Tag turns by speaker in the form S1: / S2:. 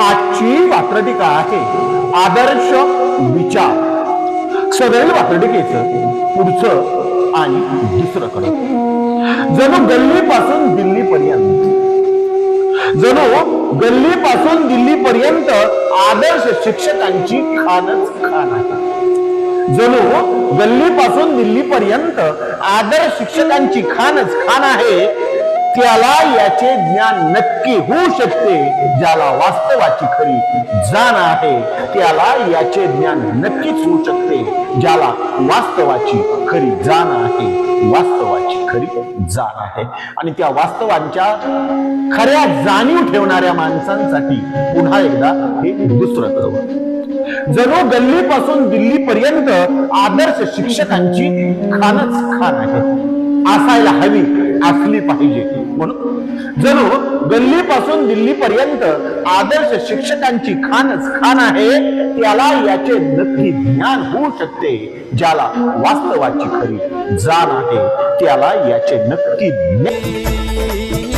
S1: आजची वात्रटिका आहे आदर्श विचार. सदैव वात्रटिकेचं पुढचं आणि दुसरं कडक जणू गल्लीपासून दिल्लीपर्यंत. जणू गल्लीपासून दिल्लीपर्यंत आदर्श शिक्षकांची खानच खान आहे. जणू गल्लीपासून दिल्लीपर्यंत आदर्श शिक्षकांची खानच खान आहे. त्याला याचे ज्ञान नक्की होऊ शकते ज्याला वास्तवाची खरी जाण आहे त्याला याचे ज्ञान नक्कीच होऊ शकते ज्याला वास्तवाची खरी जाण आहे वास्तवाची खरी जाण आहे. आणि त्या वास्तवांच्या खऱ्या जाणीव ठेवणाऱ्या माणसांसाठी पुन्हा एकदा हे दुसरं कळवं जणू गल्लीपासून दिल्लीपर्यंत आदर्श शिक्षकांची खानच खान आहे. असायला हवी असली पाहिजे. म्हणून जणू गल्लीपासून दिल्लीपर्यंत आदर्श शिक्षकांची खानच खान आहे त्याला याचे नक्की ज्ञान होऊ शकते ज्याला वास्तवाची खरी जाण आहे त्याला याचे नक्की ज्ञान